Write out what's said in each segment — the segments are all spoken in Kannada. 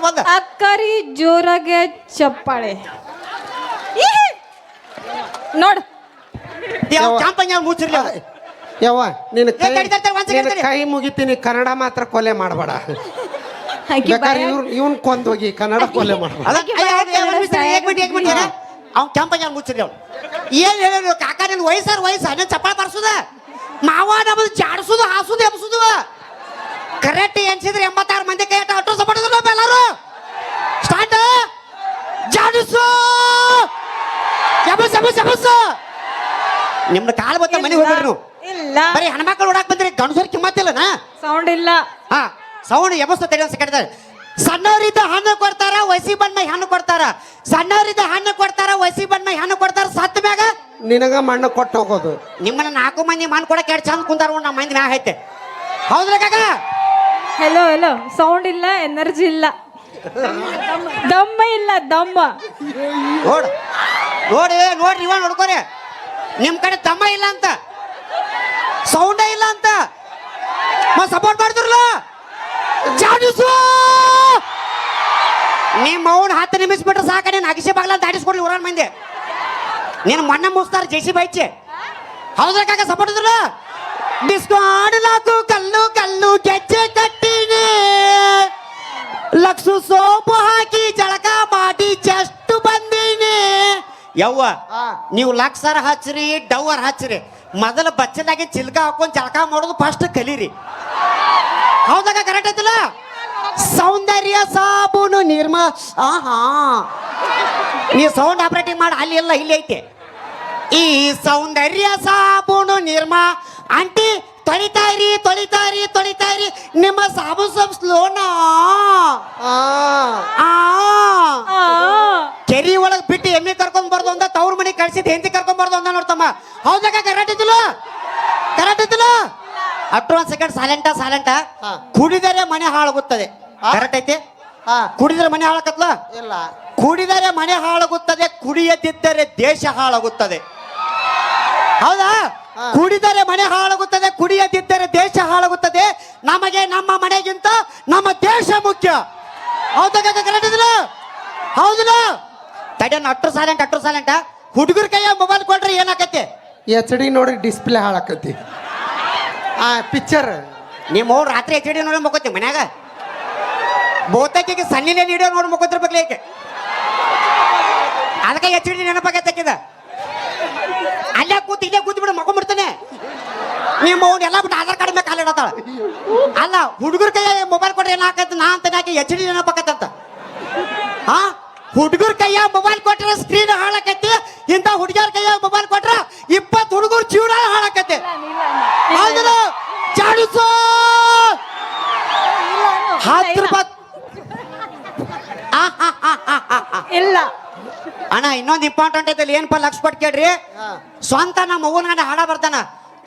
ಬಂದು ಬಂದ. ಅಕ್ಕರಿ ಜೋರಾಗೆ ಚಪ್ಪಾಳೆ. ನೋಡು. ಯಾವ ಮುಚ್ಚಿರ್ಲಿ ಅವ್ರು. ಯವ್ವ ನಿನ್ನ ಕೈ ಏ, ತಡಿ, ತಡಿ, ತಡಿ, ಒಂದ್ second ತಡಿ. ಕೈ ಮುಗಿತೀನಿ ಕನ್ನಡ ಮಾತ್ರ ಕೊಲೆ ಮಾಡಬೇಡ. ಆಕಿ ಬೇಕಾದ್ರೆ ಬಾಯಾಗ್- ಇವ್ನ್ ಇವನ್ ಕೊಂದೋಗಿ ಕನ್ನಡ ಕೊಲೆ ಮಾಡಬೇಡ. ಆಕಿ ಅಯ್ಯ, ಬಾಯಾಗ್ ಅಯ್ಯ, ಒಂದ್ ನಿಮಿಷ, ಕನ್ನಡ ಏಕ್ ಮಿನಿಟ್, ಏಕ್ ಮಿನಿಟ್, ಏನ? ಅವ್ನ್ ಕ್ಯಾಂಪನ್ ಮುಚ್ಚಿರ್ಲಿ ಅವ್ನು? ಏನ್ ಹೇಳಿ ಕಾಕ ನಿನ್ ವಯಸ್ಸಾರ ವಯಸ್ಸ? ನೀನ್ ಚಪ್ಪಾಳ ಬರ್ಸುದ ಮಾವ ನಮ್ಮದು ಜಾಡ್ಸುದು ಹಾಸುದು ಎಬ್ಸುದು. ಕರೆಕ್ಟ್ ಎನ್ಸಿದ್ರೆ ಎಂಬತ್ತಾರು ಮಂದಿ ಕೈ ಆಟೋ ಅಟ್ಟು ಸಪೋರ್ಟ್ ಎಲ್ಲರೂ. ಸ್ಟಾರ್ಟ್ ಜಾಡಿಸು ಜಬಸ್ ಜಬಸ್ ಜಬಸ್ ನಿಮ್ದು ಕಾಲು ಬತ್ತ ಮನೆಗೆ ಹೋಗ್ಬಿಡ್ರು ಇಲ್ಲ. ಬರೀ ಹೆಣ್ಮಕ್ಳು ಓಡಾಕ್ ಬಂದ್ರಿ ಗಂಡಸರು ಕಿಮ್ಮತ್ತಿಲ್ಲನಾ ಸೌಂಡ್ ಇಲ್ಲ. ಹಾ ಸೌಂಡ್ ಎಬಸ್ ತಡಿ ಒಂದು ಸಣ್ಣವರಿದ ಸಣ್ಣವರಿದ್ದ ಹಣ್ಣು ಕೊಡ್ತಾರ ವಸಿ ಬಣ್ಣ ಹಣ್ಣು ಕೊಡ್ತಾರ. ಸಣ್ಣವರಿದ್ದ ಹಣ್ಣು ಕೊಡ್ತಾರ ವಸಿ ಬಣ್ಣ ಹಣ್ಣು ಕೊಡ್ತಾರ ಸತ್ತ ಮ್ಯಾಗ? ನಿನಗ ಮಣ್ಣು ಕೊಟ್ಟು ಹೋಗೋದು. ನಿಮ್ಮನ್ನ ನಾಲ್ಕು ಮಂದಿ ಮಣ್ಣು ಕೊಡಕ್ಕೆ ಎರಡು ಚಂದ ಕುಂತಾರ ನಮ್ಮ ಮಂದಿ ನಾ ಐತೆ. ಹೌದ್ರ ಕಾಕ? ಹೆಲೋ ಹಲೋ ಸೌಂಡ್ ಇಲ್ಲ ಎನರ್ಜಿ ಇಲ್ಲ. ದಮ್ಮ ಇಲ್ಲ, ದಮ್ಮ. ನೋಡು, ನೋಡಿ ನೋಡ್ರಿ ಇವ ನೋಡ್ಕೋರಿ. ನಿಮ್ ಕಡೆ ದಮ್ಮ ಇಲ್ಲ ಅಂತ. ಸೌಂಡೇ ಇಲ್ಲ ಅಂತ. ಸಪೋರ್ಟ್ ಮಾಡ್ತಿರಲ್ಲ? ಜಾಡಿಸು ನಿಮ್ಮ ಹತ್ತು ನಿಮಿಷ ಬಿಟ್ರೆ ಸಾಕ, ನೀನು ಅಗಿಸಿ ಬಾಗ್ಲ ದಾಡಿಸ್ಕೊಡ್ಲಿ ಊರಾನ್ ಮಂದಿ. ನೀನು ಮಣ್ಣ ಮುಸ್ತಾರ ಜೆಸಿ ಬೈಚೆ ಹೌದ್ರ ಕಾಕ ಸಪೋರ್ಟ್ ಇದ್ರಲ್ಲ? ಡಿಸ್ಕೋ ఆడలాకు ಕಲ್ಲು ಕಲ್ಲು ಗೆಜ್ಜೆ ಕಟ್ಟಿನಿ. ಲಕ್ಷ ಸೋಪು ಹಾಕಿ ಜಳಕ ಮಾಡಿ ಚೆಸ್ಟ್ ಬಂದೀನಿ. ಯವ್ವ. ನೀವು ಲಕ್ಷರ ಹಚ್ಚ್ರಿ ಡವರ್ ಹಚ್ಚ್ರಿ. ಮೊದಲ ಬಚ್ಚಲಾಗಿ ಚಿಲ್ಕ ಹಾಕೊಂಡ್ ಜಳಕ ಮಾಡೋದು ಫಸ್ಟ್ ಕಲೀರಿ. ಹೌದಾಗ ಕರೆಕ್ಟ್ ಐತಲ್ಲ? ಸೌಂದರ್ಯ ಸಾಬೂನು ನಿರ್ಮ ಆಹಾ. ನೀ ಸೌಂಡ್ ಆಪರೇಟಿಂಗ್ ಮಾಡಿ ಅಲ್ಲಿ ಎಲ್ಲ ಇಲ್ಲಿ ಐತೆ. ಈ ಸೌಂದರ್ಯ ಸಾಬೂನು ನಿರ್ಮ ಆಂಟಿ ತೊಳಿತಾಯಿರಿ ತೊಳಿತಾಯಿರಿ ತೊಳಿತಾಯಿರಿ ನಿಮ್ಮ ಸಾಬು ಇರಿ ಸ್ಲೋನಾ ಕೆರಿ ಒಳಗ್ ಬಿಟ್ಟು ಎಮ್ಮೆ ಕರ್ಕೊಂಡ್ ಬರ್ದು ಅಂತ ತವ್ರ ಮನೆ ಕಳ್ಸಿದ್ ಹೆಂಡತಿ ಕರ್ಕೊಂಡ್ ಬರ್ದು ಅಂದ ನೋಡ್ತಮ್ಮ. ಹೌದಾಗ ಕರೆಕ್ಟ್ ಇದ್ದಿಲ್ಲ? ಕರೆಕ್ಟ್ ಇದ್ದಿಲ್ಲ? ಅಟ್ ಒನ್ ಸೆಕೆಂಡ್ ಸಾಲೆಂಟ ಸಾಲೆಂಟ. ಕುಡಿದರೆ ಮನೆ ಹಾಳಾಗುತ್ತದೆ. ಕರೆಕ್ಟ್ ಐತಿ? ಕುಡಿದ್ರೆ ಮನೆ ಹಾಳಾಕತ್ಲ? ಇಲ್ಲ. ಕುಡಿದರೆ ಮನೆ ಹಾಳಾಗುತ್ತದೆ ಕುಡಿಯದಿದ್ದರೆ ದೇಶ ಹಾಳಾಗುತ್ತದೆ. ಹೌದಾ. ಕುಡಿದರೆ ಮನೆ ಹಾಳಾಗುತ್ತದೆ ಕುಡಿಯದಿದ್ದರೆ ದೇಶ ಹಾಳಾಗುತ್ತದೆ. ನಮಗೆ ನಮ್ಮ ಮನೆಗಿಂತ ನಮ್ಮ ದೇಶ ಮುಖ್ಯ. ಹೌದಾ ಕರೆಕ್ಟ್ ಇದಿಲ್ಲ ಹೌದಿಲ್ಲ? ತಡಿಯನ್ ಅಟ್ರು ಸಾಲೆಂಟ್ ಅಟ್ರು ಸಾಲೆಂಟ ಹುಡುಗರ ಕೈಯ ಮೊಬೈಲ್ ಕೊಡ್ರಿ ಏನಾಕತಿ? ಎಚ್ ಡಿ ನೋಡಿ ಡಿಸ್ಪ್ಲೇ ಹಾಳಾಕತಿ. ಆ ಪಿಕ್ಚರ್ ನಿಮ್ಮ ಅವ್ರು ರಾತ್ರಿ ಎಚ್ ಡಿ ನೋಡಿ ಮಕ್ಕೋತಿ ಮನ್ಯಾಗ? ಬಹುತೇಕಿಗೆ ಸಣ್ಣಿನ ವಿಡಿಯೋ ನೋಡಿ ಮಕ್ಕೋತಿರ್ಬೇಕಲ್ಲ ಏಕೆ ಅದಕ್ಕೆ ಎಚ್ ಡಿ ನೆನಪಾಗತ್ತಕ್ಕಿದ ಅಲ್ಲೇ ಕೂತ್ ಇಲ್ಲೇ ಕೂತ್ ಬಿಡು ಮಕ್ಕೊಂಡ್ಬಿಡ್ತಾನೆ ನಿಮ್ಮ ಅವ್ನು ಎಲ್ಲ ಬಿಟ್ಟು ಆಧಾರ್ ಕಾರ್ಡ್ ಮೇಲೆ ಕಾಲಿಡತ್ತಾಳ. ಅಲ್ಲ ಹುಡುಗರ ಕೈಯ ಮೊಬೈಲ್ ಕೊಟ್ರೆ ಏನಾಕತ್ತೆ ನಾ ಅಂತ ಯಾಕೆ ಎಚ್ ಡಿ ನೆನಪಾಕತ್ತಂತ. ಹಾ ಹುಡುಗರ ಕೈಯ ಮೊಬೈಲ್ ಕೊಟ್ರೆ ಸ್ಕ್ರೀನ್ ಹಾಳಾಕೈತಿ ಇಂಥ ಹುಡುಗಿಯರ ಕೈಯ ಮೊಬೈಲ್ ಕೊಟ್ರ ಇಪ್ಪತ್ತು ಹುಡುಗರು ಜೀವನ ಹಾಳಾಕೈತಿ. ಚಾಡಿಸು ಹತ್ತು ರೂಪಾಯಿ. ಇಲ್ಲ. ಅಣ್ಣ ಇನ್ನೊಂದು ಇಂಪಾರ್ಟೆಂಟ್ ಐತೆ ಏನಪ್ಪ ಲಕ್ಷ ಪಟ್ ಕೇಳ್ರಿ? ಸ್ವಂತ ನಮ್ಮ ಅವ್ವನ ಗಂಡ ಹಾಡ ಬರ್ತಾನ.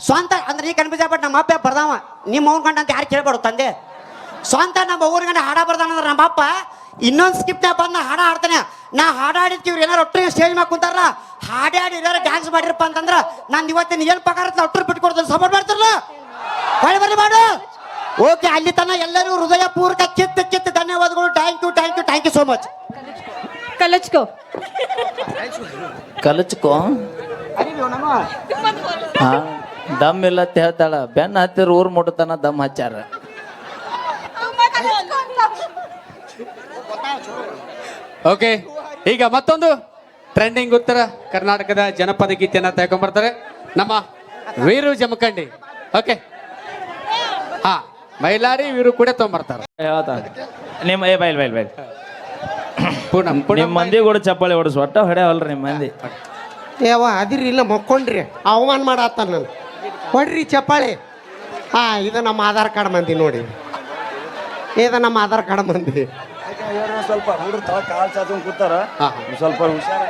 ಸ್ವಂತ ಅಂದ್ರೆ ನೀ ಕನ್ಫ್ಯೂಸ್ ಆಗ್ಬಿಟ್ಟು ನಮ್ಮ ಅಪ್ಪ ಬರ್ದಾವ. ನಿಮ್ಮ ಅವ್ನ ಗಂಡ ಅಂತ ಯಾರು ಕೇಳ್ಬಾರ್ದು ತಂದೆ? ಸ್ವಂತ ನಮ್ಮ ಅವ್ವನ ಗಂಡ ಹಾಡ ಬರ್ದಾನ ಅಂದ್ರೆ ನಮ್ಮ ಅಪ್ಪ ಇನ್ನೊಂದು ಸ್ಕಿಪ್ನ ಬಂದು ನಾ ಹಾಡ ಹಾಡ್ತಾನೆ. ನಾ ಹಾಡ ಹಾಡಿದ್ವಿ ಇವ್ರು ಏನಾರು ಒಟ್ಟು ಸ್ಟೇಜ್ ಮ್ಯಾಗ ಕುಂತಾರಲ್ಲ ಹಾಡಿ ಹಾಡಿ ಏನಾರು ಡ್ಯಾನ್ಸ್ ಮಾಡಿರಪ್ಪ ಅಂತಂದ್ರ ನಾನು ಇವತ್ತಿನ ಏನು ಪಗಾರ ಒಟ್ಟರು ಬಿಟ್ಟು ಕೊಡ್ತೀನಿ. ಸಪೋರ್ಟ್ ಮಾಡ್ತಾರಲ್ಲ? ಹೊಳೆ ಬರ್ರಿ ಮಾಡು. ಓಕೆ ಅಲ್ಲಿ ತನ ಎಲ್ಲರಿಗೂ ಹೃದಯಪೂರ್ವಕ ಕಿತ್ತು ಕಿತ್ತು ಧನ್ಯವಾದಗಳು. Thank you thank you thank you so much ಕಲಚ್ಕೋ. ಕಲಚ್ಕೋ? ಹಾ ದಮ್ ಇಲ್ಲ ಅಂತ ಹೇಳ್ತಾಳ. ಬೆನ್ನ ಹತ್ತಿರ ಊರ್ ಮುಟ್ಟತನ ದಮ್ ಹಚ್ಚಾರ ಓಕೆ ಈಗ ಮತ್ತೊಂದು ಟ್ರೆಂಡಿಂಗ್ ಉತ್ತರ ಕರ್ನಾಟಕದ ಜನಪದ ಗೀತೆಯನ್ನ ತಗೊಂಡ್ಬರ್ತಾರೆ ನಮ್ಮ ವೀರು ಜಮಖಂಡಿ ಓಕೆ. ಹಾ ಮೈಲಾರಿ ವೀರು ಕೂಡ ತಗೊಂಡ್ಬರ್ತಾರೆ ನಿಮ್ಮ ಏ ಬೈಲ್ ಬೈಲ್ ಬೈಲ್. ಪೂನಂ ನಿಮ್ ಪೂನಂ ಮಂದಿ ಕೂಡ ಚಪ್ಪಾಳಿ ಹೊಟ್ಟ ಒಟ್ಟ ಹೊಡೆಯವಲ್ರಿ ನಿಮ್ಮ ಮಂದಿ. ಏವ ಅದಿರಿ ಇಲ್ಲ ಮಕ್ಕೊಂಡ್ರಿ. ಅವಮಾನ ಮಾಡತ್ತಾನ ನಾನು. ಹೊಡ್ರಿ ಚಪ್ಪಾಳಿ. ಹಾ ಇದು ನಮ್ಮ ಆಧಾರ್ ಕಾರ್ಡ್ ಮಂದಿ ನೋಡಿ. ಇದು ನಮ್ಮ ಆಧಾರ್ ಕಾರ್ಡ್ ಮಂದಿ. ಸ್ವಲ್ಪ ಹುಡುಗ್ರು ತಳ ಕಾಲ್ ಚಾಚ್ಕೊಂಡ್ ಕೂತಾರ ಸ್ವಲ್ಪ ಹುಷಾರ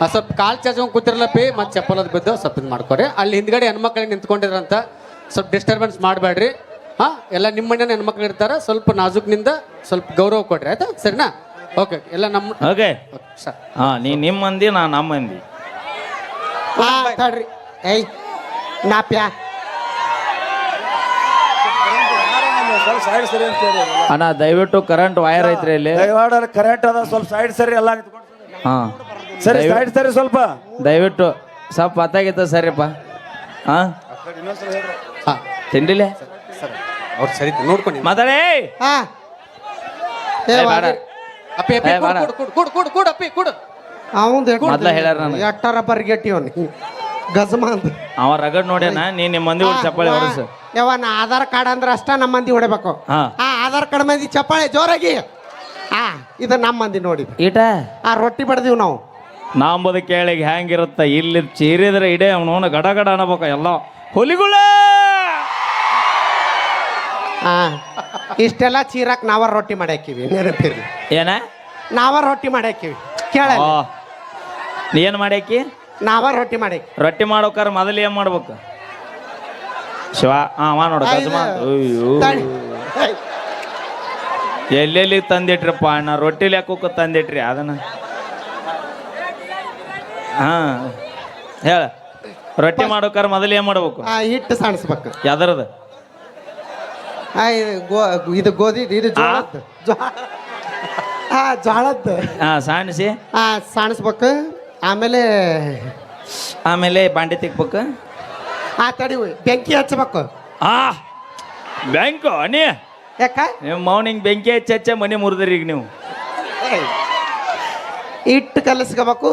ಆ, ಸ್ವಲ್ಪ ಕಾಲ್ ಚಾಚು ಕೂತಿರ್ಲಪ್ಪಿ ಮತ್ತೆ ಚಪ್ಪಲದ ಬಿದ್ದು ಸ್ವಲ್ಪ ಇದು ಮಾಡ್ಕೊರಿ. ಅಲ್ಲಿ ಹಿಂದ್ಗಡೆ ಹೆಣ್ಮಕ್ಳಿಗೆ ನಿಂತ್ಕೊಂಡಿರಂತ ಸ್ವಲ್ಪ ಡಿಸ್ಟರ್ಬೆನ್ಸ್ ಮಾಡಬೇಡ್ರಿ. ಹಾ ಎಲ್ಲ ನಿಮ್ಮ ಮನೆ ಹೆಣ್ಮಕ್ಳು ಇರ್ತಾರ ಸ್ವಲ್ಪ ನಾಜುಕ್ನಿಂದ ಸ್ವಲ್ಪ ಗೌರವ ಕೊಡ್ರಿ ಆಯ್ತಾ? ಸರಿನಾ? ಓಕೆ ಎಲ್ಲ ನಮ್ಮ ಓಕೆ ಸರ್ ಹಾ ನೀ ನಿಮ್ಮ ಮಂದಿ ನಾ ನಮ್ಮ ಮಂದಿ. ಹಾ ತಡ್ರಿ. ಏಯ್ ನಾಪ್ಯಾ ಸ್ವಲ್ಪ ಸೈಡ್ ಸರಿ ಅಂತ ಅಣ್ಣ ದಯವಿಟ್ಟು ಕರೆಂಟ್ ವೈರ್ ಐತ್ರಿ ಇಲ್ಲಿ. ಕರೆಂಟ್ ಕರೆಕ್ಟ್ ಅದ ಸ್ವಲ್ಪ ಸೈಡ್ ಸರಿ ಎಲ್ಲ ಹಾಂ. ಸರಿ. ಹಾ ಸರಿ ಸೈಡ್ ಸರಿ ಸ್ವಲ್ಪ. ದಯವಿಟ್ಟು ಸ್ವಲ್ಪ ಅತ್ತಾಗಿತ್ತ ಸರಿಪ್ಪ. ಹಾ? ಹಾ. ತಿಂಡಿಲೆ? ಸರ್ ಅವ್ರು ಸರಿ ನೋಡ್ಕೊಂಡು ಮಾತಾಡೇ. ಹಾ. ಏ ಏ, ಬೇಡ. ಅಪ್ಪಿ ಅಪ್ಪಿ. ಕುಡ್ ಕುಡ್ ಕುಡ್ ಕುಡ್ ಕುಡ್ ಅಪ್ಪಿ ಕುಡ್. ಅವಂದ್ ಮೊದ್ಲ ಹೇಳ್ಯಾರ ನನಗೆ. ಎಟ್ಟಾರ ಬರ್ಗೆಟ್ಟಿ ಅವ್ನು ಗಜಮ ಅಂತ. ಅವ ರಗಡ್ ನೋಡ್ಯಾನ ನೀ ನಿಮ್ಮ ಮಂದಿ ಊರ್ ಚಪ್ಪಾಳಿ ಹೊರಸು ಯಾವ ನಾ ಆಧಾರ್ ಕಾರ್ಡ್ ಅಂದ್ರೆ ಅಷ್ಟ ನಮ್ಮ ಮಂದಿ ಹೊಡಿಬೇಕು. ಹಾ. ಆ ಆಧಾರ್ ಕಾರ್ಡ್ ಮಂದಿ ಚಪ್ಪಾಳೆ ಜೋರಾಗಿ. ಆ ಇದು ನಮ್ಮ ಮಂದಿ ನೋಡಿ. ಈಟ? ಆ ರೊಟ್ಟಿ ಬಡ್ದೀವಿ ನಾವು. ನಾಂಬದ ಕೇಳಿಗೆ ಹೆಂಗಿರುತ್ತ ಇಲ್ಲಿ ಚೀರಿದ್ರೆ ಇಡೇ ಅವನು ಗಡ ಗಡ ಅನ್ನಬೇಕು ಎಲ್ಲ. ಹುಲಿಗುಳ! ಹಾ ಇಷ್ಟೆಲ್ಲ ಚೀರಾಕ್ ನಾವ ರೊಟ್ಟಿ ಮಾಡ್ಯಾಕಿವಿ ನೆನಪಿರ್ಲಿ. ಏನ? ನಾವ ರೊಟ್ಟಿ ಮಾಡ್ಯಾಕಿವಿ ಕೇಳ ಏನು ಏನ್ ಮಾಡ್ಯಾಕಿ ನಾವ ರೊಟ್ಟಿ ಮಾಡಿ ರೊಟ್ಟಿ ಮಾಡೋಕಾರ ಮೊದಲು ಏನ್ ಮಾಡ್ಬೇಕು? ಶಿವ ಹಾ ಅವ ನೋಡು ಗಜಮ ಅಯ್ಯೋ. ತಡಿ. ಹೇ, ಎಲ್ಲೆಲ್ಲಿ ತಂದಿಟ್ರಪ್ಪ ಅಣ್ಣ? ರೊಟ್ಟಿ ಲೆಕ್ಕಕ್ಕೆ ತಂದಿಟ್ರಿ ಅದನ್ನ. ಹಾ ಹೇಳ. ರೊಟ್ಟಿ ಮಾಡೋಕಾರ ಮೊದಲು ಏನ್ ಮಾಡ್ಬೇಕು? ಆ ಹಿಟ್ಟು ಸಾಣಿಸ್ಬೇಕು. ಯಾವ್ದರದ ಆ, ಇದು ಗೋ- ಇದು ಗೋಧಿ ಇದು ಜೋಳದ್ದು ಜ್ವಾಳ ಆ ಜೋಳದ್ದು ಹಾಂ ಸಾಣಿಸಿ. ಆ ಸಾಣಿಸ್ಬೇಕು. ಆಮೇಲೆ ಆಮೇಲೆ ಬಾಂಡೆ ತಿಕ್ಬೇಕು ಆ ತಡಿ ಬೆಂಕಿ ಹಚ್ಬೇಕು ಆ ಬ್ಯಾಂಕು ಅನಿ ಯಾಕ? ನಿಮ್ಮ ಮೌನಿಂಗ್ ಬೆಂಕಿ ಹಚ್ಚಿ ಹಚ್ಚ ಮನೆ ಮುರಿದ್ರಿ ಈಗ ನೀವು. ಹಿಟ್ಟು ಕಲಸ್ಕೋಬೇಕು.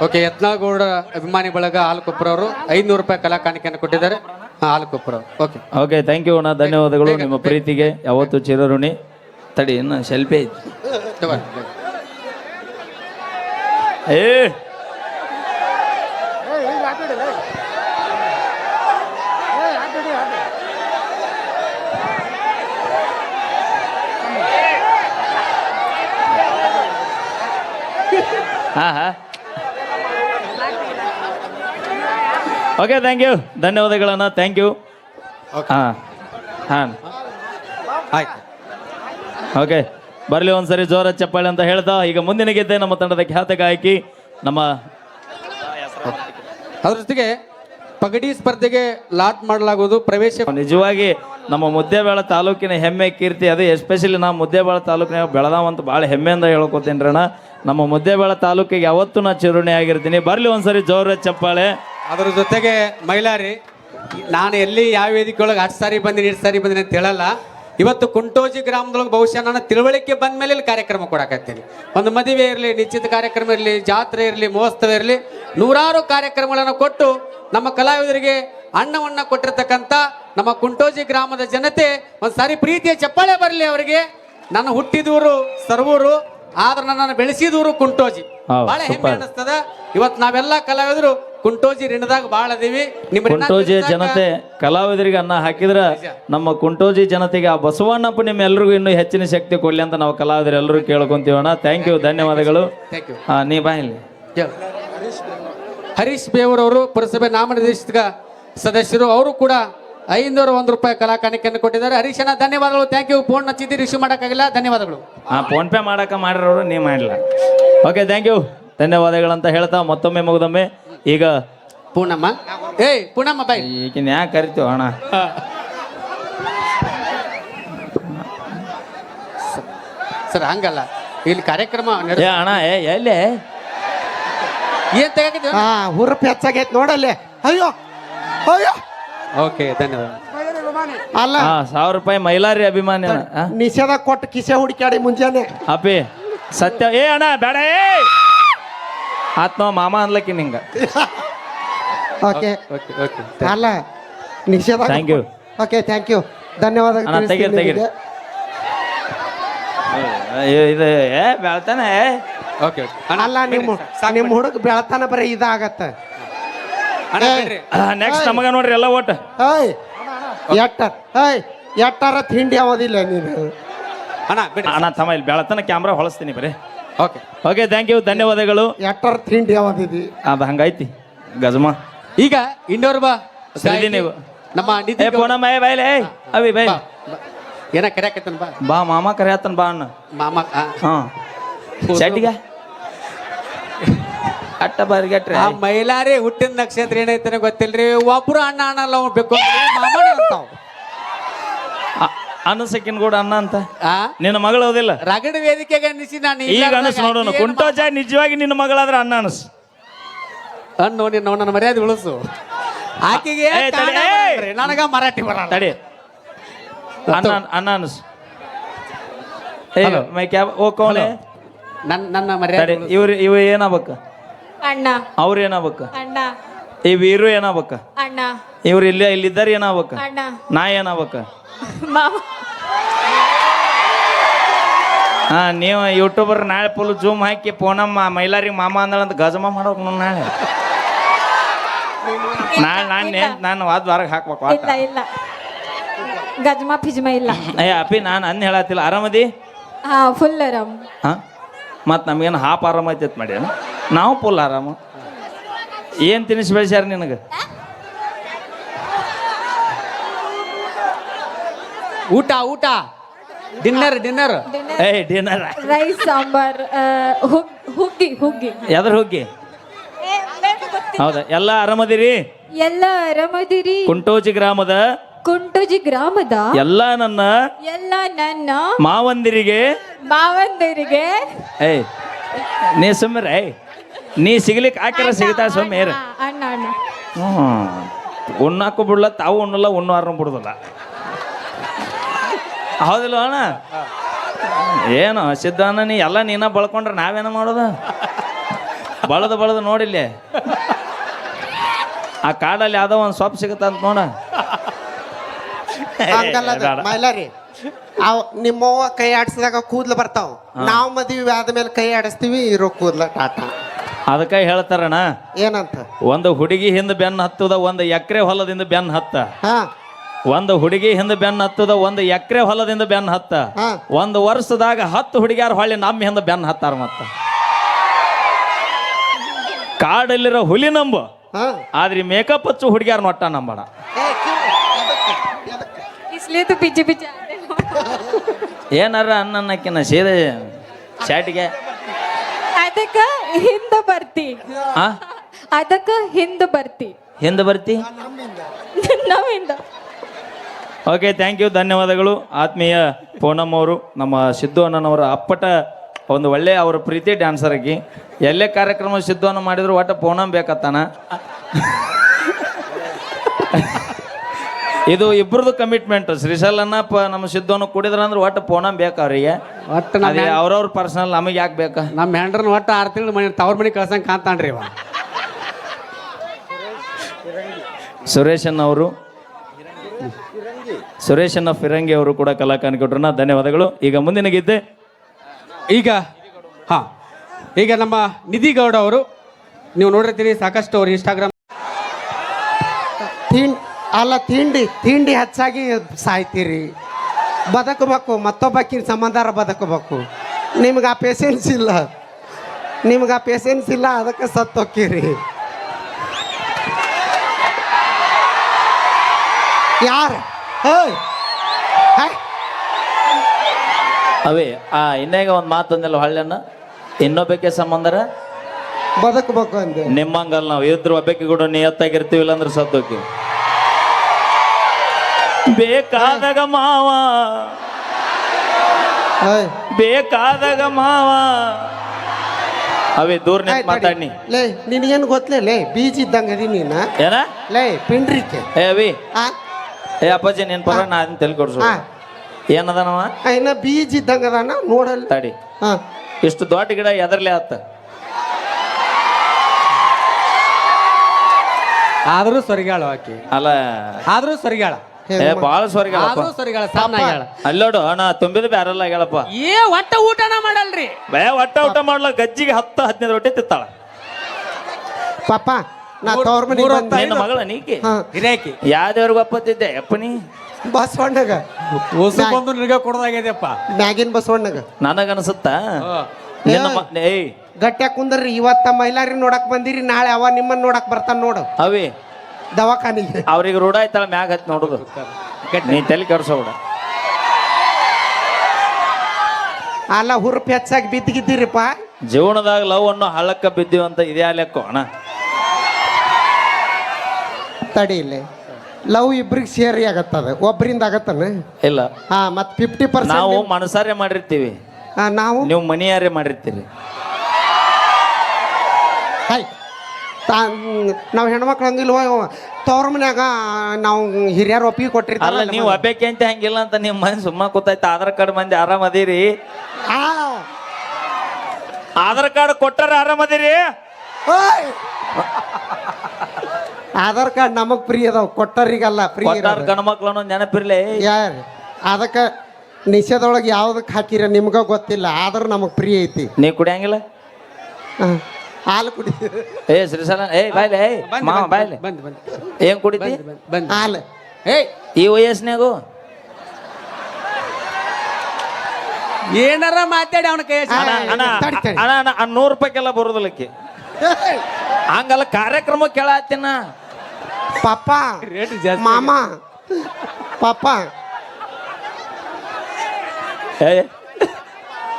ಓಕೆ ಯತ್ನಗೌಡ ಅಭಿಮಾನಿ ಬಳಗ ಹಾಲುಕೊಪ್ಪರ ಅವರು. ಐದ್ನೂರು ರೂಪಾಯಿ ಕಲಾ ಕಾಣಿಕೆಯನ್ನು ಕೊಟ್ಟಿದ್ದಾರೆ ಹಾಲುಕೊಪ್ಪರ ಓಕೆ. ಓಕೆ ಥ್ಯಾಂಕ್ ಯು ಅಣ್ಣ. ಧನ್ಯವಾದಗಳು. ನಿಮ್ಮ ಪ್ರೀತಿಗೆ. ಯಾವತ್ತು ಚಿರಋಣಿ. ತಡಿ ಇನ್ನು ಸೆಲ್ಫಿ ಐತಿ. ತಗೊಳ್ಳಿ ಏ! ಹಾ ಹಾ. ಓಕೆ ಥ್ಯಾಂಕ್ ಯು ಧನ್ಯವಾದಗಳನ್ನ ಥ್ಯಾಂಕ್ ಯು ಹಾಂ ಹಾಂ. ಆಯ್ತು ಓಕೆ ಬರಲಿ ಒಂದ್ಸರಿ ಜೋರ ಚಪ್ಪಾಳೆ ಅಂತ ಹೇಳ್ತಾ ಈಗ ಮುಂದಿನ ಗೆದ್ದೆ ನಮ್ಮ ತಂಡದ ಖ್ಯಾತ ಗಾಯಕಿ ನಮ್ಮ ಅದ್ರ ಜೊತೆಗೆ ಪಗಡಿ ಸ್ಪರ್ಧೆಗೆ ಲಾಟ್ ಮಾಡಲಾಗುವುದು ಪ್ರವೇಶ ನಿಜವಾಗಿ ನಮ್ಮ ಮುದ್ದೇಬೇಳ ತಾಲೂಕಿನ ಹೆಮ್ಮೆ ಕೀರ್ತಿ ಅದು ಎಸ್ಪೆಷಲಿ ನಾವು ಮುದ್ದೇಬೇಳ ತಾಲೂಕಿನ ಬೆಳದಾವಂತ ಭಾಳ ಹೆಮ್ಮೆಯಿಂದ ಹೇಳ್ಕೊತೀನಿ ಅಣ್ಣ ನಮ್ಮ ಮುದ್ದೇಬೇಳ ತಾಲೂಕಿಗೆ ಯಾವತ್ತೂ ನಾ ಚಿರುಣಿ ಆಗಿರ್ತೀನಿ ಬರಲಿ ಒಂದ್ಸರಿ ಜೋರ ಚಪ್ಪಾಳೆ. ಅದ್ರ ಜೊತೆಗೆ ಮೈಲಾರಿ ನಾನು ಎಲ್ಲಿ ಯಾವ ವೇದಿಕೆ ಒಳಗೆ ಅಷ್ಟು ಸಾರಿ ಬಂದಿನಿ ಇಷ್ಟು ಸಾರಿ ಬಂದಿನಿ ಅಂತ ಹೇಳಲ್ಲ. ಇವತ್ತು ಕುಂಟೋಜಿ ಗ್ರಾಮದೊಳಗೆ ಬಹುಶಃ ನಾನು ತಿಳುವಳಿಕೆ ಬಂದ ಮೇಲೆ ಇಲ್ಲಿ ಕಾರ್ಯಕ್ರಮ ಕೊಡಕತ್ತೀನಿ. ಒಂದು ಮದುವೆ ಇರಲಿ ನಿಶ್ಚಿತ ಕಾರ್ಯಕ್ರಮ ಇರಲಿ ಜಾತ್ರೆ ಇರಲಿ ಮಹೋತ್ಸವ ಇರಲಿ ನೂರಾರು ಕಾರ್ಯಕ್ರಮಗಳನ್ನು ಕೊಟ್ಟು ನಮ್ಮ ಕಲಾವಿದರಿಗೆ ಅನ್ನವನ್ನ ಕೊಟ್ಟಿರ್ತಕ್ಕಂಥ ನಮ್ಮ ಕುಂಟೋಜಿ ಗ್ರಾಮದ ಜನತೆ ಒಂದು ಸಾರಿ ಪ್ರೀತಿಯ ಚಪ್ಪಾಳೆ ಬರಲಿ ಅವರಿಗೆ. ನನ್ನ ಹುಟ್ಟಿದೂರು ಸರ್ವೂರು ಆದ್ರೆ ನನ್ನನ್ನು ಬೆಳೆಸಿದೂರು ಕುಂಟೋಜಿ. ಬಹಳ ಹೆಮ್ಮೆ ಅನ್ನಿಸ್ತದ ಅನಿಸ್ತದ. ಇವತ್ತು ನಾವೆಲ್ಲ ಕಲಾವಿದರು ಕುಂಟೋಜಿ ಋಣದಾಗ ಬಾಳ ಅದೀವಿ. ನಿಮ್ಮ ಋಣ ಕುಂಟೋಜಿ ತೀರ್ಸಾಕ- ಜನತೆ ಕಲಾವಿದರಿಗೆ ಅನ್ನ ಹಾಕಿದ್ರ ನಮ್ಮ ಕುಂಟೋಜಿ ಜನತೆಗೆ ಆ ಬಸವಣ್ಣಪ್ಪ ನಿಮ್ಮೆಲ್ಲರಿಗೂ ಇನ್ನೂ ಹೆಚ್ಚಿನ ಶಕ್ತಿ ಕೊಡ್ಲಿ ಅಂತ ನಾವು ಕಲಾವಿದರು ಎಲ್ಲರೂ ಕೇಳ್ಕೊಂತೀವಣ್ಣ ಥ್ಯಾಂಕ್ ಯು ಧನ್ಯವಾದಗಳು. Thank you. ಹಾ ನೀ ಬಾ ಇಲ್ಲಿ. ಹೇಳು. ಹರೀಶ್ ಬೇವರವರು ಪುರಸಭೆ ನಾಮನಿರ್ದೇಶಿತ ಸದಸ್ಯರು ಅವರು ಕೂಡ ಐನೂರ ಒಂದು ರೂಪಾಯಿ ಕಲಾ ಕಾಣಿಕೆಯನ್ನು ಕೊಟ್ಟಿದ್ದಾರೆ. ಹರೀಶನ ಧನ್ಯವಾದಗಳು. ಥ್ಯಾಂಕ್ ಯು ಫೋನ್ ಹಚ್ಚಿದ್ದೀರಿ ರಿಸೀವ್ ಮಾಡೋಕ್ಕಾಗಿಲ್ಲ. ಧನ್ಯವಾದಗಳು. ಹಾಂ ಫೋನ್ ಪೇ ಮಾಡಕ ಮಾಡಿರೋರು ನೀ ಮಾಡಿಲ್ಲ. ಓಕೆ ಥ್ಯಾಂಕ್ ಯು ಧನ್ಯವಾದಗಳಂತ ಹೇಳ್ತಾ ಮತ್ತೊಮ್ಮೆ ಮುಗಿದೊಮ್ಮೆ. ಈಗ ಪೂನಮ್ಮ ಏಯ್ ಪೂನಮ್ಮ ಬಾಯ್ ಈಗಿನ ಯಾಕೆ ಕರಿತೀವ ಅಣ್ಣ? ಸರ್ ಹಂಗಲ್ಲ. ಇಲ್ಲಿ ಕಾರ್ಯಕ್ರಮ ಏ ಅಣ್ಣ ಏ ಎಲ್ಲಿ? ಏನ್ ತೆಗಿದ್ದೀವಿ ಹಾ ಹುರುಪ್ ಹೆಚ್ಚಾಗೈತೆ ನೋಡಲ್ಲಿ. ಅಯ್ಯೋ ಅಯ್ಯೋ. ಓಕೆ ಧನ್ಯವಾದ. ಅಲ್ಲ ಹಾ ಸಾವಿರ ರೂಪಾಯಿ ಮೈಲಾರಿ ಅಭಿಮಾನಿ ಅಣ್ಣ ಆ? ನಿಷೇಧ ಕೊಟ್ಟು ಕಿಸೆ ಹುಡುಕ್ಯಾಡಿ ಮುಂಜಾನೆ. ಅಪ್ಪಿ ಸತ್ಯ ಏ ಅಣ್ಣ ಬೇಡ ಏ! ಆತ್ಮ ಮಾಮ ಅನ್ಲಕ್ಕಿ ನಿಂಗ. ಓಕೆ ಓಕೆ ಓಕೆ ಅಲ್ಲ ನಿಷೇಧ thank you okay thank you ಧನ್ಯವಾದ ಅಣ್ಣ, ತೆಗೀರಿ, ತೆಗೀರಿ. ಏ, ಇದು ಏ ಬೆಳ್ತಾನೆ ಓಕೆ ಅಲ್ಲ ನಿಮ್ಮ ನಿಮ್ಮ ಹುಡುಗ ಬೆಳತನ ಬರೀ ಇದಾಗತ್ತ. ನೆಕ್ಸ್ಟ್ ನಮಗ ನೋಡ್ರಿ ಎಲ್ಲ ಓಟ್ ಏಯ್ ಎಟ್ಟ ಏಯ್ ಎಟ್ಟರ ತಿಂಡಿ ಯಾವದಿಲ್ಲ ನೀನು. ಅಣ್ಣ ಬಿಡ್ರಿ. ಅಣ್ಣ ತಮ್ಮ ಇಲ್ಲಿ ಬೆಳತನ ಕ್ಯಾಮ್ರಾ ಹೊಳಸ್ತೀನಿ ಬರೀ. ಓಕೆ ಓಕೆ ಥ್ಯಾಂಕ್ ಯು ಧನ್ಯವಾದಗಳು. ಎಟ್ಟಾರ ತಿಂಡಿ ಯಾವದಿದಿ ಅದು ಹಂಗೈತಿ ಗಜಮ. ಈಗ ಇಂಡೋರ್ ಬಾ. ಸರಿ ನೀವು. ನಮ್ಮ ನಿಧಿ ಏ ಪೋನಮ್ಮ ಏ ಬೈಲೆ ಅವಿ ಬೈ. ಏನ ಕರ್ಯಾಕತ್ತನ್ ಬಾ. ಬಾ ಮಾಮ ಕರೆಯತ್ತನ್ ಬಾ ಅಣ್ಣ. ಮಾಮ ಹಾಂ. ಚಟಿಗ. ಅಟ್ಟ ಬರ್ಗೆಟ್ರಿ ಆ ಮೈಲಾರಿ ಹುಟ್ಟಿದ ನಕ್ಷತ್ರ ಏನೈತೆ ಗೊತ್ತಿಲ್ರಿ? ಒಬ್ರು ಅಣ್ಣ ಅಣ್ಣಲ್ಲ ಅವ್ನು ಬೇಕು ಅಂತಾವ್. ಅನಸಕಿನ್ ಕೂಡ ಅನ್ನ ಅಂತ? ಆ? ನಿನ್ನ ಮಗಳು ಹೌದಿಲ್ಲ? ರಗಡ ವೇದಿಕೆಗೆ ಅನ್ನಿಸಿ ನಾನು ಈಗ ಅನಸ್ ನೋಡೋಣ. ಕುಂಟೋಜ ನಿಜವಾಗಿ ನಿನ್ನ ಮಗಳಾದ್ರೆ ಅನ್ನ ಅನಸ್ ಅನ್ನು ನಿನ್ನ ನನ್ನ ಮರ್ಯಾದೆ ಉಳಿಸು. ಆಕೆಗೆ ನನಗ ಮರಾಠಿ ಬರಲ್ಲ. ತಡಿ. ಅನ್ನ ಅನ್ನ ಅನಸ್ ಮೈ ಕ್ಯಾಬ್ ಓ ಕೌನೆ ನನ್ನ ನನ್ನ ಮರ್ಯಾದೆ ಇವ್ರು ಇವ ಏನಾಗ್ಬೇಕು ಅಣ್ಣ. ಅವ್ರು ಏನಾಗ್ಬೇಕು ಅಣ್ಣ. ಈ ವೀರು ಏನಾಗ್ಬೇಕ? ಅಣ್ಣ. ಇವ್ರು ಇಲ್ಲಿ ಇಲ್ಲಿದ್ದಾರೆ ಏನಾಗ್ಬೇಕ? ಅಣ್ಣ. ನಾ ಏನಾಗ್ಬೇಕ? ಮಾವ ಹಾ ನೀವು ಯೂಟ್ಯೂಬರ್ ನಾಳೆ ಫುಲ್ ಜೂಮ್ ಹಾಕಿ ಪೋನಮ್ಮ ಮೈಲಾರಿಗೆ ಮಾಮ ಅಂದಳಂತ ಗಜಮ ಮಾಡೋಕ್ ನೋಡ್ ನಾಳೆ. ನಾಳೆ ನಾನು ನಾನು ವಾದ ವಾರಕ್ಕೆ ಹಾಕ್ಬೇಕು ಇಲ್ಲ ಇಲ್ಲ. ಗಜ್ಮಾ ಫಿಜ್ಮಾ ಇಲ್ಲ. ಏ ಅಪ್ಪಿ ನಾನು ಅನ್ನ ಹೇಳತ್ತಿಲ್ಲ. ಆರಾಮದಿ ಹಾ ಫುಲ್ ಆರಾಮ್. ಹಾ? ಮತ್ತು ನಮಗೇನು ಹಾಪ್ ಆರಾಮ ಐತೈತೆ ಮಾಡಿ ನಾವು ಫುಲ್ ಆರಾಮ. ಏನು ತಿನಿಸಿ ಬೆಳೆಸ್ಯಾರ ನಿನಗೆ? ಊಟ ಊಟ. ಡಿನ್ನರ್ ಡಿನ್ನರ್ ಏ ಡಿನ್ನರ್ ರೈಸ್ ಸಾಂಬಾರ್ ಹುಗ್ಗಿ ಹುಗ್ಗಿ. ಎದ್ರ ಹುಗ್ಗಿ? ಹೌದಾ? ಎಲ್ಲ ಆರಾಮದಿರಿ ಎಲ್ಲ ಆರಾಮದಿರಿ ಕುಂಟೋಜಿ ಗ್ರಾಮದ? ಕುಂಟೋಜಿ ಗ್ರಾಮದ? ಎಲ್ಲ ನನ್ನ? ಎಲ್ಲ ನನ್ನ? ಮಾವಂದಿರಿಗೆ? ಮಾವಂದಿರಿಗೆ? ಏಯ್ ನೀ ಸುಮ್ಮನೆ ಏಯ್. ನೀ ಸಿಗ್ಲಿಕ್ಕೆ ಹಾಕಿರ ಸಿಗ್ತಾ ಸ್ವಾಮಿ ಏರ ಅಣ್ಣ ಅಣ್ಣ. ಹ್ಞೂ. ಉಣ್ಣಾಕು ಬಿಡ್ಲ ತಾವು ಉಣ್ಣಲ್ಲ ಉಣ್ಣಾರನು ಬಿಡುದಿಲ್ಲ. ಹೌದಿಲ್ಲ ಅಣ್ಣ? ಏನು ಸಿದ್ಧಾನ ನೀ ಎಲ್ಲ ನೀನ ಬಳ್ಕೊಂಡ್ರೆ ನಾವೇನ ಮಾಡೋದು? ಬಳದು ಬಳದು ನೋಡಿಲ್ಲೇ ಆ ಕಾಡಲ್ಲಿ ಯಾವುದೋ ಒಂದು ಸೊಪ್ಪು ಸಿಗುತ್ತಂತ ನೋಡ. ಹಂಗಲ್ಲದ ಮೈಲಾರಿ ಅವ್ ನಿಮ್ಮವ್ವ ಕೈ ಆಡಿಸಿದಾಗ ಕೂದ್ಲು ಬರ್ತಾವ. ನಾವು ಮದುವೆ ಆದ್ಮೇಲೆ ಕೈ ಆಡಿಸ್ತೀವಿ ಇರೋ ಕೂದ್ಲ ಟಾಟಾ. ಅದಕ್ಕೆ ಹೇಳ್ತಾರಣ್ಣ ಏನಂತ ಒಂದು ಹುಡುಗಿ ಹಿಂದೆ ಬೆನ್ನು ಹತ್ತದ ಒಂದು ಎಕರೆ ಹೊಲದಿಂದ ಬೆನ್ನು ಹತ್ತ ಹಾ ಒಂದು ಹುಡುಗಿ ಹಿಂದೆ ಬೆನ್ನು ಹತ್ತದ ಒಂದು ಎಕರೆ ಹೊಲದಿಂದ ಬೆನ್ನು ಹತ್ತ ಹಾ. ಒಂದು ವರ್ಷದಾಗ ಹತ್ತು ಹುಡುಗಿಯಾರ ಹೊಳ್ಳಿ ನಮ್ಮ ಹಿಂದೆ ಬೆನ್ನು ಹತ್ತಾರ ಮತ್ತ ಕಾಡಲ್ಲಿರೋ ಹುಲಿ ನಂಬು ಹಾ ಆದ್ರೆ ಈ ಮೇಕಪ್ ಹಚ್ಚು ಹುಡುಗಿಯಾರ ನೊಟ್ಟ ನಂಬಣ ಏ, ಕಿವಿ, ಎದಕ್ಕೆ? ಎದಕ್ಕೆ? इसलिए तो पीछे पीछे आते हो ಏನಾರ ಅನ್ನಕ್ಕಿನ ಸೀದೆ ಶಾಟಿಗೆ ಅದಕ್ಕ ಹಿಂದ ಬರ್ತಿ. ಆ? ಅದಕ್ಕ ಹಿಂದ ಬರ್ತಿ. ಹಿಂದ ಬರ್ತಿ? ನಮ್ಮಿಂದ. ಓಕೆ ಥ್ಯಾಂಕ್ ಯು ಧನ್ಯವಾದಗಳು. ಆತ್ಮೀಯ ಪೂನಮ್ ಅವರು ನಮ್ಮ ಸಿದ್ದು ಅಣ್ಣನವರ ಅಪ್ಪಟ ಒಂದು ಒಳ್ಳೆಯ ಅವರ ಪ್ರೀತಿ ಡ್ಯಾನ್ಸರ್ ಆಗಿ. ಎಲ್ಲೇ ಕಾರ್ಯಕ್ರಮ ಸಿದ್ದು ಅನ್ನ ಮಾಡಿದ್ರು ಒಟ್ಟು ಪೂನಮ್ ಬೇಕತ್ತಾನ ಇದು ಇಬ್ರದ್ದು ಕಮಿಟ್ಮೆಂಟ್ ಶ್ರೀಶೈಲನ ಪ ನಮ್ಮ ಸಿದ್ಧವನ್ನು ಕುಡಿದ್ರ ಅಂದ್ರೆ ಒಟ್ಟು ಪೋಣ ಬೇಕು ಅವ್ರಿಗೆ ಒಟ್ಟು ನಮ್ಮ ಅದೇ ಅವ್ರವ್ರ ಪರ್ಸನಲ್ ನಮಗೆ ಯಾಕೆ ಬೇಕಾ? ನಮ್ಮ ಹೆಂಡ್ರನ್ ಒಟ್ಟು ಆರು ತಿಂಗಳು ಮನೆ ತವ್ರ ಮನೆ ಕಳ್ಸಂಗೆ ಕಾಂತಾನ್ರಿ ಇವ. ಸುರೇಶನ್ ಅವರು ಸುರೇಶನ್ನ ಫಿರಂಗಿ ಅವರು ಕೂಡ ಕಲಾಕಾರ ಕೊಟ್ರನ್ನ ಧನ್ಯವಾದಗಳು. ಈಗ ಮುಂದಿನ ಗೀತೆ. ಈಗ ಹಾ ಈಗ ನಮ್ಮ ನಿಧಿ ಗೌಡ ಅವರು ನೀವು ನೋಡಿರ್ತೀರಿ ಸಾಕಷ್ಟು ಅವ್ರು ಇನ್ಸ್ಟಾಗ್ರಾಮ್ ಅಲ್ಲ ತಿಂಡಿ ತಿಂಡಿ ಹೆಚ್ಚಾಗಿ ಸಾಯ್ತೀರಿ. ಬದುಕಬೇಕು ಮತ್ತೊಬ್ಬಕ್ಕಿನ ಸಂಬಂಧಾರ ಬದುಕಬೇಕು. ನಿಮ್ಗೆ ಆ ಪೇಷನ್ಸ್ ಇಲ್ಲ. ನಿಮ್ಗೆ ಆ ಪೇಷನ್ಸ್ ಇಲ್ಲ ಅದಕ್ಕೆ ಸತ್ತೋಕ್ಕಿರಿ ಯಾರು? ಹೇಯ್ ಅವೇ ಆ ಇನ್ನೇಗ ಒಂದು ಮಾತು ಮಾತಂದಿಲ್ಲ ಹಳ್ಳಿಯನ್ನ ಇನ್ನೊಬ್ಬಕ್ಕೆ ಸಂಬಂಧರ? ಬದುಕಬೇಕು ಅಂದೆ. ನಿಮ್ಮಂಗಲ್ಲ ನಾವು ಇದ್ರ ಒಬ್ಬಕ್ಕೆ ಕೂಡ ನಿಯತ್ತಾಗಿರ್ತೀವಿ ಇಲ್ಲಾಂದ್ರೆ ಸತ್ತೋಕಿ ಬೇಕಾದಾಗ ಮಾವ. ಬೇಕಾದಾಗ ಮಾವ. ಅವೇ ದೂರ ಮಾತಾಡಿ ಮಾತಾಡ್ನಿ. ಲೇ ನಿನಗೇನು ಗೊತ್ತಲೇ ಲೇ ಬೀಜ ಇದ್ದಂಗೆ ಅದಿ ನೀನು. ಏನ? ಲೇ ಪಿಂಡ್ರಿಕೆ. ಏ ಅವಿ. ಆ? ಏ ಅಪ್ಪಾಜಿ ನೀನ್ ಪರ ನಾ ಅದನ್ನ ತಿಳ್ಕೊಡ್ಸು ಹಾ. ಏನದನವ? ಇನ್ನ ಬೀಜ ಇದ್ದಂಗೆ ಅದಾನ ನೋಡಲ್ಲ ತಡಿ. ಹಾಂ ಇಷ್ಟು ದೊಡ್ಡ ಗಿಡ ಎದರ್ಲೆ ಆತ? ಆದರೂ ಸರಿಗಾಳ ಆಕಿ. ಅಲ್ಲ. ಆದರೂ ಸರಿಗಾಳ ಏ ಬಾಳ ಸ್ವರ್ಗ ಆದರೂ ಸರಿಗಾಳ ಆಗ್ಯಾಳ ಅಲ್ಲೋಡು ಅಣ್ಣ ತುಂಬಿದ ಬ್ಯಾರಲ್ಲ ಹೇಳಪ್ಪ. ಏ ಒಟ್ಟ ಊಟನ ಮಾಡಲ್ರಿ. ಬೇ ಒಟ್ಟ ಊಟ ಮಾಡ್ಲ ಗಜ್ಜಿಗೆ ಹತ್ತು ಹದಿನೈದು ರೊಟ್ಟಿ ತಿತ್ತಾಳ ಪಾಪ ನಾ ತವ್ರ ಮನೆ ಮೂರು ನಿನ್ನ ಮಗಳ ನೀಕಿ? ಹಾಂ. ಯಾವ್ದೇವ್ರಿಗೆ ಒಪ್ಪತ್ತಿದ್ದೆ? ಅಪ್ಪನಿ? ಬಸವಣ್ಣಗ. ಹೊಸ ಬಂದು ನಿನಗೆ ಕೊಡೋದಾಗ್ಯದಪ್ಪ. ಮ್ಯಾಗಿನ ಬಸವಣ್ಣಗ. ನನಗನ್ಸುತ್ತ? ನಿನ್ನ ಮ- ಏಯ್. ಗಟ್ಟ್ಯಾಗ ಕುಂದ್ರಿ ಇವತ್ತ ಮೈಲಾರಿ ನೋಡಕ್ ಬಂದಿರಿ ನಾಳೆ ಅವ ನಿಮ್ಮನ್ನ ನೋಡಕ್ ಬರ್ತಾನ ನೋಡು. ಅವಿ ದವಾಖಾನಿಗೆ. ಅವ್ರಿಗೆ ರೂಢ ಆಯ್ತಲ್ಲ ಮ್ಯಾಗ ಹತ್ತಿ ನೋಡುದು. ನೀ ತಲೆ ಕರ್ಸೋಡ ಅಲ್ಲ ಹುರುಪ್ ಹೆಚ್ಚಾಗಿ ಬಿದ್ದಿಗಿದ್ದೀರಿಪ್ಪ. ಜೀವನದಾಗ ಲವ್ ಅನ್ನೋ ಹಳ್ಳಕ್ಕ ಬಿದ್ದೀವಂತ ಅಂತ ಇದೇ ಲೆಕ್ಕ ಅಣ್ಣ? ತಡಿ ಇಲ್ಲಿ. ಲವ್ ಇಬ್ರಿಗೆ ಸೇರಿ ಆಗತ್ತದ ಒಬ್ಬರಿಂದ ಆಗತ್ತನ? ಇಲ್ಲ. ಹಾ ಮತ್ ಫಿಫ್ಟಿ ನಾವು ಪರ್ಸೆಂಟ್ ಮನಸಾರೆ ಮಾಡಿರ್ತೀವಿ. ನಾವು? ನೀವು ಮನಿಯಾರೆ ಮಾಡಿರ್ತೀರಿ. ಹಾಯ್ ನಾವು ಹೆಣ್ಮಕ್ಳು ಹಂಗಿಲ್ವ ತವ್ರ ಮನ್ಯಾಗ ನಾವು ಹಿರಿಯರು ಒಪ್ಪಿಗೆ ಅಲ್ಲ ಕೊಟ್ಟಿರ್ತಾರಲ್ಲ ನೀವು ಅಬೇಕೆ ಅಂತ ಹಂಗಿಲ್ಲ ಅಂತ ನಿಮ್ಮ ಮನೆ ಸುಮ್ಮ ಕೂತೈತೆ. ಆಧಾರ್ ಕಾರ್ಡ್ ಮಂದಿ ಆರಾಮ್ ಅದೀರಿ. ಆ, ಆಧಾರ್ ಕಾರ್ಡ್ ಕೊಟ್ಟಾರ ಆರಾಮ್ ಅದೀರಿ. ಓಯ್! ಆಧಾರ್ ಕಾರ್ಡ್ ನಮಗ್ ಫ್ರೀ ಅದಾವ. ಕೊಟ್ಟರಿಗಲ್ಲ ಫ್ರೀ ಕೊಟ್ಟಾರ ಗಂಡ್ಮಕ್ಳು ಅನ್ನೋ ನೆನಪಿರ್ಲಿ. ಯಾರು? ಅದಕ್ಕೆ ನಿಷೇಧೊಳಗೆ ಯಾವ್ದಕ್ಕೆ ಹಾಕಿರ ನಿಮ್ಗ ಗೊತ್ತಿಲ್ಲ. ಆದ್ರೆ ನಮಗ್ ಫ್ರೀ ಐತಿ. ನೀ ಕುಡಿಯಂಗಿಲ್ಲ? ಹಾ. ಹಾಲು ಕುಡಿ. ಏ ಶ್ರೀಶಾಲ ಏ ಬಾಯ್ಲೆ ಏ ಮಾವ ಬಾಯ್ಲೆ. ಬಂದ್ ಬಂದ್ ಏನ್ ಕುಡಿತಿ? ಬಂದ್ ಹಾಲು. ಏ. ಈ ವಯಸ್ಸಿನಾಗು? ಏನಾರ ಮಾತಾಡಿ ಅವನ ಕೈ ಹಚ್ಚಿ. ಅಣ್ಣ ಅಣ್ಣ ತಡಿ, ತಡಿ. ಅಣ್ಣ ಅಣ್ಣ ಅಣ್ಣ ನೂರು ರೂಪಾಯಿಗೆಲ್ಲ ಬರೋದಿಲ್ಲಕ್ಕೆ ಹಂಗಲ್ಲ ಕಾರ್ಯಕ್ರಮ ಕೇಳತ್ತಿನ ಪಾಪ ರೇಟ್ ಜಾಸ್ತಿ ಮಾಮ ಪಾಪ. ಏ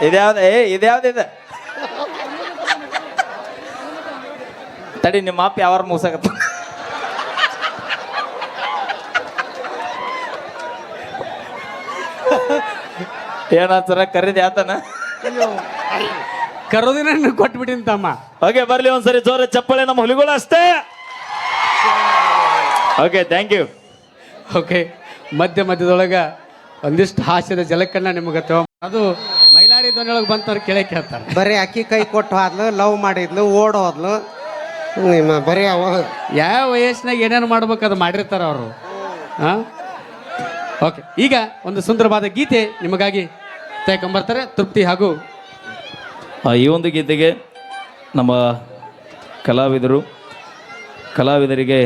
ಇದ್ಯಾವ್ದು ಏ ಇದ್ಯಾವ್ದು ಇದೆ? ತಡಿ ನಿಮ್ಮ ಅಪ್ಪ ಯಾವಾರ ಮುಗಿಸಾಕತ್ತ. ಏನಾಗ್ತಾರ ಕರೀದಿ ಆತನ? ಕರೋದಿನ ಕೊಟ್ಬಿಟ್ಟಿನ ತಮ್ಮ. ಓಕೆ ಬರ್ಲಿ ಒಂದ್ಸರಿ ಜೋರ ಚಪ್ಪಳೆ ನಮ್ಮ ಹುಲಿಗಳು ಅಷ್ಟೇ. ಓಕೆ ಥ್ಯಾಂಕ್ ಯು ಓಕೆ ಮಧ್ಯ ಮಧ್ಯದೊಳಗ ಒಂದಿಷ್ಟು ಹಾಸ್ಯದ ಜಲಕ್ಕನ್ನ ನಿಮಗೆ ಅದು ಮೈಲಾರಿ ಧ್ವನಿಯೊಳಗೆ ಬಂತವ್ರು ಕೇಳಕ್ಕೆ ಕೇಳ್ತಾರೆ. ಬರೀ ಅಕ್ಕಿ ಕೈ ಕೊಟ್ಟು ಹೋದ್ಲು ಲವ್ ಮಾಡಿದ್ಲು ಓಡ್ ಹೋದ್ಲು ನಿಮ್ಮ ಬರೀ ಅವ. ಯಾವ ವಯಸ್ಸಿನಾಗ ಏನೇನು ಮಾಡ್ಬೇಕು ಅದು ಮಾಡಿರ್ತಾರ ಅವರು. ಹಾಂ ಓಕೆ ಈಗ ಒಂದು ಸುಂದರವಾದ ಗೀತೆ ನಿಮಗಾಗಿ ತೆಗೊಂಬರ್ತಾರೆ ತೃಪ್ತಿ ಹಾಗೂ ಈ ಒಂದು ಗೀತೆಗೆ ನಮ್ಮ ಕಲಾವಿದರು ಕಲಾವಿದರಿಗೆ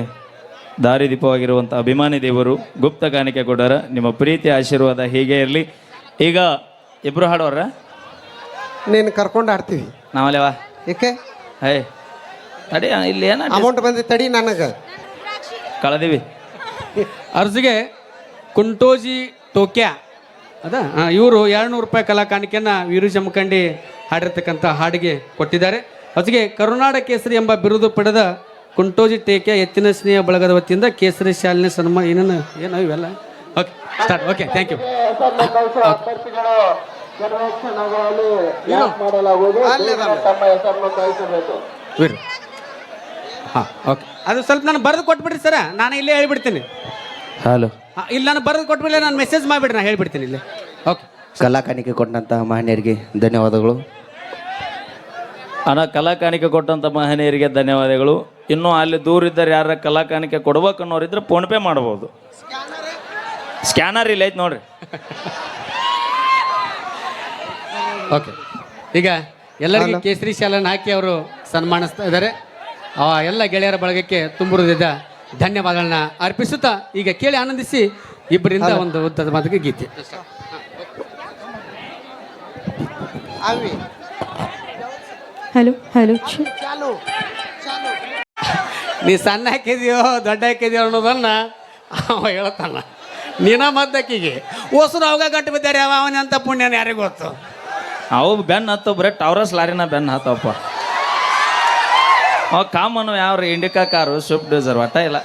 ದಾರಿದೀಪವಾಗಿರುವಂಥ ಅಭಿಮಾನಿ ದೇವರು ಗುಪ್ತ ಕಾಣಿಕೆ ಕೊಡರ ನಿಮ್ಮ ಪ್ರೀತಿ ಆಶೀರ್ವಾದ ಹೀಗೆ ಇರಲಿ. ಈಗ ಇಬ್ಬರು ಹಾಡೋರ ನೀನು ಕರ್ಕೊಂಡು ಆಡ್ತೀವಿ ನಾವಲ್ಲೇವಾ ಏಕೆ? ಹೇ ತಡಿ ಇಲ್ಲಿ ಏನ ಅಮೌಂಟ್ ಬಂದಿ ತಡಿ ನನಗೆ. ಕಳದಿವಿ. ಅರ್ಜಿಗೆ ಕುಂಟೋಜಿ ಟೋಕ್ಯಾ. ಅದ? ಇವರು ಎರಡುನೂರು ರೂಪಾಯಿ ಕಲಾ ಕಾಣಿಕೆಯನ್ನು ವೀರು ಜಮಖಂಡಿ ಹಾಡಿರ್ತಕ್ಕಂಥ ಹಾಡಿಗೆ ಕೊಟ್ಟಿದ್ದಾರೆ. ಅದಕ್ಕೆ ಕರುನಾಡ ಕೇಸರಿ ಎಂಬ ಬಿರುದು ಪಡೆದ ಕುಂಟೋಜಿ ಟೇಕೆ ಎತ್ತಿನ ಸ್ನೇಹ ಬಳಗದ ವತಿಯಿಂದ ಕೇಸರಿ ಶಾಲಿನ ಸನ್ಮಾನ ಏನೇನು ಏನೋ ಇವೆಲ್ಲ? Okay start okay thank you Veeru ಹಾಂ ಓಕೆ. ಅದು ಸ್ವಲ್ಪ ನಾನು ಬರೆದು ಕೊಟ್ಬಿಡ್ರಿ ಸರ. ನಾನು ಇಲ್ಲೇ ಹೇಳ್ಬಿಡ್ತೀನಿ. ಹಲೋ. ಹಾ, ಇಲ್ಲಿ ನಾನು ಬರೆದು ಕೊಟ್ಬಿಡಲಿ ನಾನು ಮೆಸೇಜ್ ಮಾಡಿಬಿಡ್ರಿ ನಾನು ಹೇಳ್ಬಿಡ್ತೀನಿ ಇಲ್ಲಿ. ಓಕೆ. ಕಲಾ ಕಾಣಿಕೆ ಕೊಟ್ಟಂತಹ ಮಹನೀಯರಿಗೆ ಧನ್ಯವಾದಗಳು. ಅಣ್ಣ ಕಲಾ ಕಾಣಿಕೆ ಕೊಟ್ಟಂಥ ಮಹನೀಯರಿಗೆ ಧನ್ಯವಾದಗಳು. ಇನ್ನೂ ಅಲ್ಲಿ ದೂರ ಇದ್ದಾರೆ ಯಾರ ಕಲಾ ಕಾಣಿಕೆ ಕೊಡ್ಬೇಕು ಅನ್ನೋರಿದ್ರೆ ಫೋನ್ ಪೇ ಮಾಡ್ಬೋದು. ಸ್ಕ್ಯಾನರ್ ಇಲ್ಲ ಐತೆ ನೋಡ್ರಿ. ಓಕೆ. ಈಗ ಎಲ್ಲರಿಗೂ ಕೇಸರಿ ಶಾಲನ್ನು ಹಾಕಿ ಅವರು ಸನ್ಮಾನಿಸ್ತಾ ಇದ್ದಾರೆ. ಆ ಎಲ್ಲ ಗೆಳೆಯರ ಬಳಗಕ್ಕೆ ತುಂಬಿರುವುದಿದ್ದ ಧನ್ಯವಾದಗಳನ್ನ ಅರ್ಪಿಸುತ್ತಾ ಈಗ ಕೇಳಿ ಆನಂದಿಸಿ ಇಬ್ಬರಿಂದ ಒಂದು ಉದ್ದದ ಮಾತಿಗೆ ಗೀತೆ. Hello hello. ನೀ ಸಣ್ಣ ಹಾಕಿದ್ಯೋ ದೊಡ್ಡ ಹಾಕಿದ್ಯೋ ಅನ್ನೋದನ್ನ ಅವ ಹೇಳ್ತಾನ. ನೀನ ಮದ್ದಕ್ಕಿಗೆ. ಓಸರು ಅವಾಗ ಗಂಟು ಬಿದ್ದಾರೆ ಅವ ಅಂತ ಪುಣ್ಯನ ಯಾರಿಗೂ ಗೊತ್ತು? ಅವು ಬೆನ್ನ ಹತ್ತೋ ಬರೀ ಟವರಸ್ ಲಾರಿನ ಬೆನ್ನ ಹತ್ತವಪ್ಪ. ಅವ ಕಾಮನ್ ಯಾವ್ರಿ ಇಂಡಿಕಾ ಕಾರು ಸ್ವಿಫ್ಟ್ ಡಿಸರ್ ಒಟ್ಟ ಇಲ್ಲ.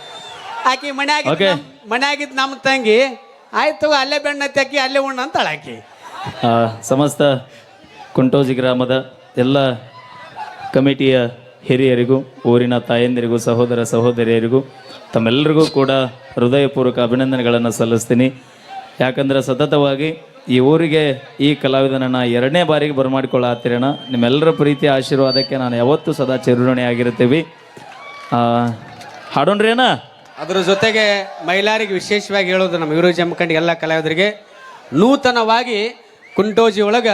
ಆಕಿ ಮನೆ Okay. ಆಗಿದ್ದು ಮನೆ ಆಗಿದ್ದು ನಮ್ಮ ತಂಗಿ ಆಯ್ತು ಅಲ್ಲೇ ಬೆಣ್ಣೆ ತೆಕ್ಕಿ ಅಲ್ಲೇ ಉಣ್ಣ ಅಂತಾಳ ಆಕಿ. ಆ, ಸಮಸ್ತ ಕುಂಟೋಜಿ ಗ್ರಾಮದ ಎಲ್ಲ ಕಮಿಟಿಯ ಹಿರಿಯರಿಗೂ ಊರಿನ ತಾಯಂದಿರಿಗೂ ಸಹೋದರ ಸಹೋದರಿಯರಿಗೂ ತಮ್ಮೆಲ್ಲರಿಗೂ ಕೂಡ ಹೃದಯಪೂರ್ವಕ ಅಭಿನಂದನೆಗಳನ್ನು ಸಲ್ಲಿಸ್ತೀನಿ. ಯಾಕಂದ್ರೆ ಸತತವಾಗಿ ಈ ಊರಿಗೆ ಈ ಕಲಾವಿದನನ್ನು ಎರಡನೇ ಬಾರಿಗೆ ಬರಮಾಡಿಕೊಳ್ಳಾತಿರೋಣ. ನಿಮ್ಮೆಲ್ಲರ ಪ್ರೀತಿ ಆಶೀರ್ವಾದಕ್ಕೆ ನಾನು ಯಾವತ್ತೂ ಸದಾ ಆ ಹಾಡೋಣ್ರಿ ಅಣ್ಣ ಅದ್ರ ಜೊತೆಗೆ ಮಹಿಳಾರಿಗೆ ವಿಶೇಷವಾಗಿ ಹೇಳೋದು ನಮ್ಮ ಇವರು ಜಮಖಂಡಿ ಎಲ್ಲ ಕಲಾವಿದರಿಗೆ, ನೂತನವಾಗಿ ಕುಂಟೋಜಿ ಒಳಗ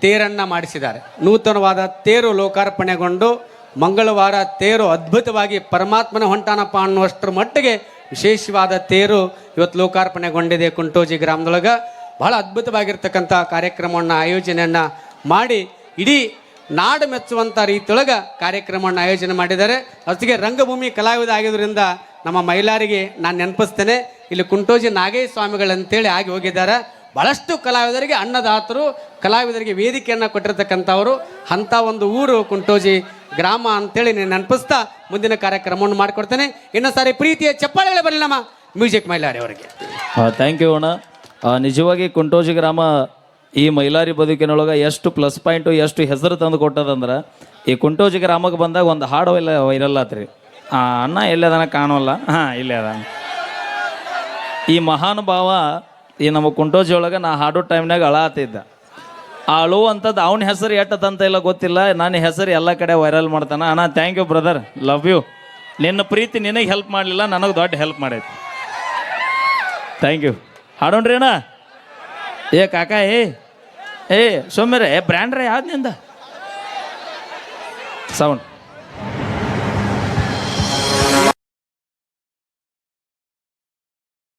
ತೇರನ್ನು ಮಾಡಿಸಿದ್ದಾರೆ. ನೂತನವಾದ ತೇರು ಲೋಕಾರ್ಪಣೆಗೊಂಡು ಮಂಗಳವಾರ ತೇರು ಅದ್ಭುತವಾಗಿ ಪರಮಾತ್ಮನ ಹೊಂಟಾನಪ್ಪ ಅನ್ನುವಷ್ಟರ ಮಟ್ಟಿಗೆ ವಿಶೇಷವಾದ ತೇರು ಇವತ್ತು ಲೋಕಾರ್ಪಣೆಗೊಂಡಿದೆ ಕುಂಟೋಜಿ ಗ್ರಾಮದೊಳಗೆ. ಬಹಳ ಅದ್ಭುತವಾಗಿರ್ತಕ್ಕಂಥ ಕಾರ್ಯಕ್ರಮವನ್ನು, ಆಯೋಜನೆಯನ್ನು ಮಾಡಿ ಇಡೀ ನಾಡು ಮೆಚ್ಚುವಂಥ ರೀತಿಯೊಳಗೆ ಕಾರ್ಯಕ್ರಮವನ್ನು ಆಯೋಜನೆ ಮಾಡಿದ್ದಾರೆ. ಅದಕ್ಕೆ ರಂಗಭೂಮಿ ಕಲಾವಿದ ಆಗಿದ್ದರಿಂದ ನಮ್ಮ ಮಹಿಳೆಯರಿಗೆ ನಾನು ನೆನಪಿಸ್ತೇನೆ. ಇಲ್ಲಿ ಕುಂಟೋಜಿ ನಾಗೇಶ ಸ್ವಾಮಿಗಳಂತೇಳಿ ಆಗಿ ಹೋಗಿದ್ದಾರೆ. ಭಾಳಷ್ಟು ಕಲಾವಿದರಿಗೆ, ಅನ್ನದಾತರು, ಕಲಾವಿದರಿಗೆ ವೇದಿಕೆಯನ್ನು ಕೊಟ್ಟಿರ್ತಕ್ಕಂಥವರು. ಅಂಥ ಒಂದು ಊರು ಕುಂಟೋಜಿ ಗ್ರಾಮ ಅಂತೇಳಿ ನೀನು ನೆನಪಿಸ್ತಾ ಮುಂದಿನ ಕಾರ್ಯಕ್ರಮವನ್ನು ಮಾಡಿಕೊಡ್ತೇನೆ. ಇನ್ನೊಂದು ಸಾರಿ ಪ್ರೀತಿಯ ಚಪ್ಪಾಳೆಗಳೇ ಬರಲಿ ನಮ್ಮ ಮ್ಯೂಸಿಕ್ ಮೈಲಾರಿ ಅವರಿಗೆ. ಥ್ಯಾಂಕ್ ಯು ಅಣ್ಣ. ನಿಜವಾಗಿ ಕುಂಟೋಜಿ ಗ್ರಾಮ ಈ ಮೈಲಾರಿ ಬದುಕಿನೊಳಗೆ ಎಷ್ಟು ಪ್ಲಸ್ ಪಾಯಿಂಟು ಎಷ್ಟು ಹೆಸರು ತಂದು ಕೊಟ್ಟದಂದ್ರೆ, ಈ ಕುಂಟೋಜಿ ಗ್ರಾಮಕ್ಕೆ ಬಂದಾಗ ಒಂದು ಹಾಡು ಇಲ್ಲ ಆತ್ರಿ. ಆ ಅಣ್ಣ ಎಲ್ಲದನ ಕಾಣೋಲ್ಲ. ಹಾಂ, ಇಲ್ಲೇ ಅದ ಈ ಮಹಾನುಭಾವ, ಈ ನಮ್ಮ ಕುಂಟೋಜಿ ಒಳಗೆ ನಾ ಹಾಡೋ ಟೈಮ್ನಾಗ ಅಳಾತಿದ್ದ ಆ ಅಳುವಂಥದ್ದು ಅವನ ಹೆಸರು ಎಟ್ಟದಂತ ಇಲ್ಲ ಗೊತ್ತಿಲ್ಲ, ನನ್ನ ಹೆಸರು ಎಲ್ಲ ಕಡೆ ವೈರಲ್ ಮಾಡ್ತಾನೆ. ಅಣ್ಣ thank you brother love you ನಿನ್ನ ಪ್ರೀತಿ ನಿನಗೆ ಹೆಲ್ಪ್ ಮಾಡಲಿಲ್ಲ, ನನಗೆ ದೊಡ್ಡ ಹೆಲ್ಪ್ ಮಾಡೈತಿ. ಥ್ಯಾಂಕ್ ಯು ಹಾಡೋಣ್ರಿ ಅಣ್ಣ. ಏ ಕಾಕ ಏ ಏ ಸೌಮ್ಯರೇ ಬ್ರ್ಯಾಂಡ್ರೆ ಯಾವ್ದು ನಿಂದ ಸೌಂಡ್